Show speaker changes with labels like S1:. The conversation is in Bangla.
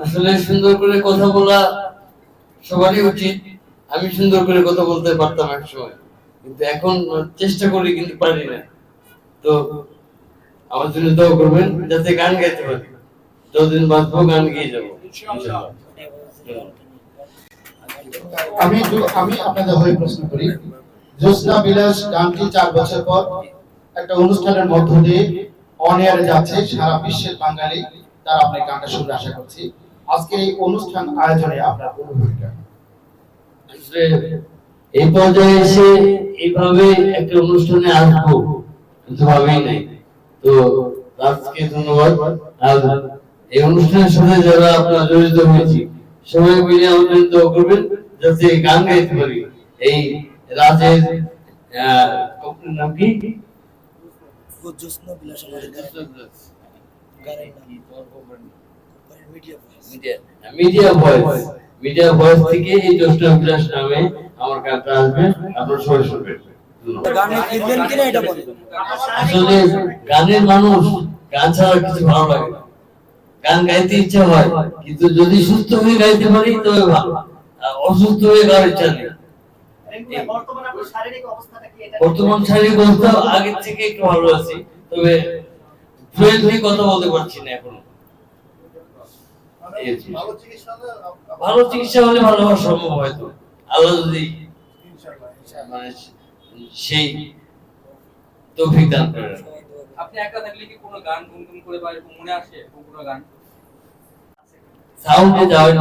S1: আসলে সুন্দর করে কথা বলা সবারই উচিত। আমি সুন্দর করে কথা বলতে পারতাম এক সময়। কিন্তু এখন চেষ্টা করি, কিন্তু পারি না। তো আমার জন্য দোয়া করবেন, যাতে গান গাইতে পারি। যতদিন বাঁচবো, গান গেয়ে যাব।
S2: আমি আমি আপনাদের হয়ে প্রশ্ন করি। জ্যোৎস্না বিলাস গানটি চার বছর পর একটা অনুষ্ঠানের মধ্য দিয়ে অন যাচ্ছে সারা বিশ্বের বাঙালি, তারা আপনার গানটা শুনতে আশা করছি। আজকে এই অনুষ্ঠান আয়োজনে আপনার অনুভূতিটা?
S1: এই পর্যায়ে এসে এইভাবে একটা অনুষ্ঠানে আসব, কিন্তু ভাবেই নাই। তো আজকে ধন্যবাদ। আর এই অনুষ্ঠানের সাথে যারা আপনারা জড়িত হয়েছি সবাই মিলে আমাদের করবেন, যাতে গান গাইতে পারি। এই রাজের নাম কি?
S3: জ্যোৎস্না বিলাস গানের গানের media
S1: media voice media voice থেকে এই জ্যোৎস্না বিলাস নামে আমার গানটা আসবে। আপনারা সবাই শুনবেন। ধন্যবাদ।
S3: গানে ফিরবেন কিনা এটা বলেন।
S1: আসলে গানের মানুষ গান ছাড়া কিছু ভালো লাগে না। গান গাইতে ইচ্ছা হয় কিন্তু যদি সুস্থ হয়ে গাইতে পারি তবে ভালো। অসুস্থ হয়ে গাওয়ার ইচ্ছা নেই।
S4: বর্তমানে আপনার শারীরিক অবস্থাটা কি এটা
S1: বর্তমান শারীরিক অবস্থা আগের থেকে একটু ভালো আছি। তবে ফ্লুয়েন্টলি কথা বলতে পারছি না এখনও। ভালো চিকিৎসা হলে ভালো হওয়া সম্ভব হয়তো। আল্লাহ যদি মানে সেই তৌফিক দান করেন
S5: আপনি একা থাকলে কি কোনো গান গুনগুন করে বা এরকম মনে আসে? কোনো গান?
S1: সাউন্ডে যাওয়ার